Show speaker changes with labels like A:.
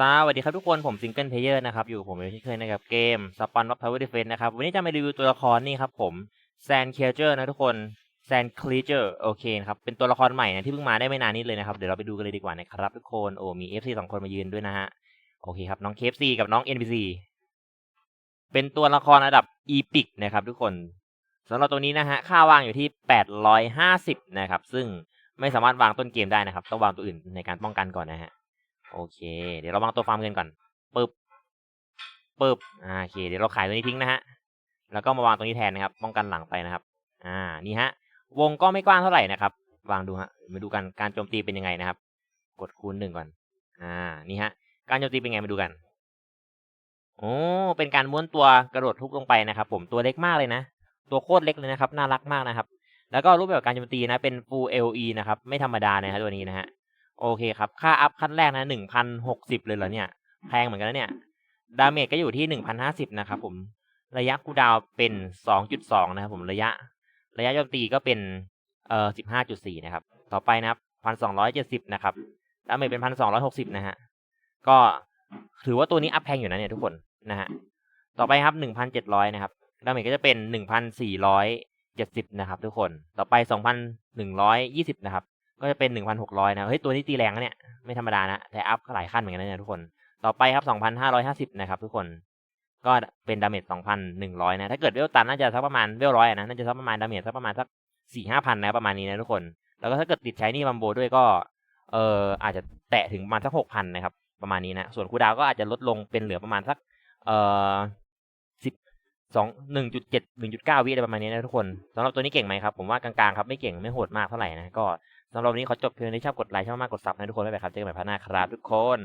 A: สวัสดีครับทุกคนผมซิงเกิลเพลเยอร์นะครับ อยู่กับผมเช่นเคยนะครับเกมสปอนวัฟทาวเวอร์ดิเฟนนะครับ วันนี้จะมารีวิวตัวละครนี่ครับผมแซนเคเจอร์นะทุกคนแซนคลีเจอร์โอเคครับ เป็นตัวละครใหม่นะที่เพิ่งมาได้ไม่นานนี้เลยนะครับ เดี๋ยวเราไปดูกันเลยดีกว่านะครับทุกคนโอ้มี FC สองคนมายืนด้วยนะฮะ โอเคครับ น้องเคฟซีกับน้อง NPC เป็นตัวละครระดับอีพิกนะครับทุกคนสำหรับตัวนี้นะฮะค่าวางอยู่ที่ 850 นะครับซึ่งไม่สามารถวางต้นเกมได้นะครับต้องวางตัวอื่นในการป้องกันก่อนนะฮะ โอเค เดี๋ยวเราวางตัวฟาร์มกันก่อนปึ๊บปึ๊บอ่าโอเค เดี๋ยวเราขายตัวนี้ทิ้งนะฮะ แล้วก็มาวางตรงนี้แทนนะครับ ป้องกันหลังไปนะครับ อ่า นี่ฮะ วงก็ไม่กว้างเท่าไหร่นะครับ วางดูฮะ มาดูกัน การโจมตีเป็นยังไงนะครับ กดคูณหนึ่งก่อน อ่า นี่ฮะ การโจมตีเป็นไงมาดูกัน โอ้ เป็นการม้วนตัวกระโดดทุบลงไปนะครับ ผม ตัวเล็กมากเลยนะ ตัวโคตรเล็กเลยนะครับ น่ารักมากนะครับ แล้วก็รูปแบบการโจมตีนะ เป็น full LE นะครับ ไม่ธรรมดานะครับตัวนี้นะฮะ โอเคครับ ค่าอัพขั้นแรกนะหนึ่งพันหกสิบเลยเหรอเนี่ย แพงเหมือนกันนะเนี่ย ดาเมจก็อยู่ที่หนึ่งพันห้าสิบนะครับผม ระยะคูดาวเป็นสองจุดสองนะครับผม ระยะ ระยะโจมตีก็เป็น เอ่อสิบห้าจุดสี่นะครับ ต่อไปนะครับพันสองร้อยเจ็ดสิบนะครับ ดาเมจเป็นพันสองร้อยหกสิบนะฮะ ก็ถือว่าตัวนี้อัพแพงอยู่นะเนี่ยทุกคนนะฮะ ต่อไปครับหนึ่งพันเจ็ดร้อยนะครับ ดาเมจก็จะเป็นหนึ่งพันสี่ร้อยเจ็ดสิบนะครับ ทุกคน ต่อไปสองพันหนึ่งร้อยยี่สิบนะครับ ก็จะเป็นหนึ่งพันหกร้อยนะ เฮ้ย ตัวนี้ตีแรงนะเนี่ย ไม่ธรรมดานะ แต่อัพหลายขั้นเหมือนกันนะเนี่ยทุกคน ต่อไปครับสองพันห้าร้อยห้าสิบนะครับทุกคน ก็เป็นดาเมจสองพันหนึ่งร้อยนะ ถ้าเกิดเวลตันน่าจะสักประมาณเวลร้อยนะ น่าจะสักประมาณดาเมจสักประมาณสักสี่ห้าพันนะประมาณนี้นะทุกคน แล้วก็ถ้าเกิดติดใช้นี่บัมโบด้วยก็ เอออาจจะแตะถึงประมาณสักหกพันนะครับ ประมาณนี้นะ ส่วนคูดาวก็อาจจะลดลงเป็นเหลือประมาณสัก เออสิบสองหนึ่งจุดเจ็ดหนึ่งจุดเก้าวิอะไรประมาณนี้นะทุกคนสำหรับตัวนี้เก่งไหมครับผมว่ากลางๆครับไม่เก่งไม่โหดมากเท่าไหร่นะก็ สำหรับวันนี้ขอจบเพียงนี้ชอบกดไลค์ชอบมากกดซับนะทุกคนไม่เป็นครับเจอกันใหม่พาร์ทหน้าครับทุกคน